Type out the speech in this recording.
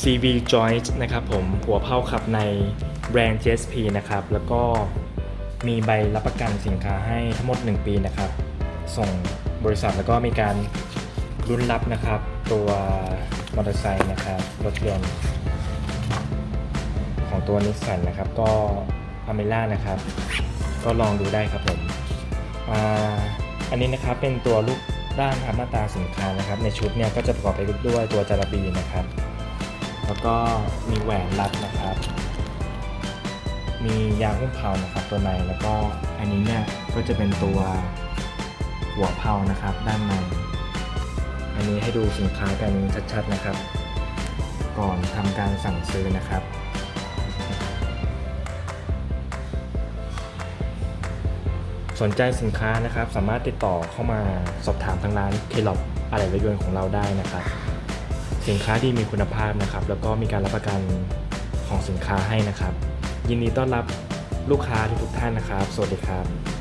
CV Joint นะครับผมหัวเผาขับในแบรนด์ GSP นะครับ แล้วก็มีใบรับประกันสินค้าให้ทั้งหมด 1 ปีนะครับ ส่งบริษัทแล้วก็มีการรุ่นรับนะครับ ตัวมอเตอร์ไซค์นะครับรถยนต์ของตัวนิสสันนะครับ ก็อเมล่านะครับ ก็ลองดูได้ครับผมอาอันนี้นะครับเป็นตัวรูปด้านครับหน้าตาสินค้านะครับ ในชุดเนี่ยก็จะประกอบไปด้วยตัวจาระบีนะครับ แล้วก็มีแหวนรัดนะครับ มียางหุ้มเพานะครับตัวในแล้วก็อันนี้เนี่ยก็จะเป็นตัวหัวเพานะครับ ด้านในอันนี้ให้ดูสินค้ากันชัดๆนะครับ ก่อนทำการสั่งซื้อนะครับสนใจสินค้านะครับ สามารถติดต่อเข้ามาสอบถามทางร้านเคล็ออะไรรถยนต์ของเราได้นะครับ สินค้าที่มีคุณภาพนะครับ แล้วก็มีการรับประกันของสินค้าให้นะครับ ยินดีต้อนรับลูกค้าทุกท่านนะครับ สวัสดีครับ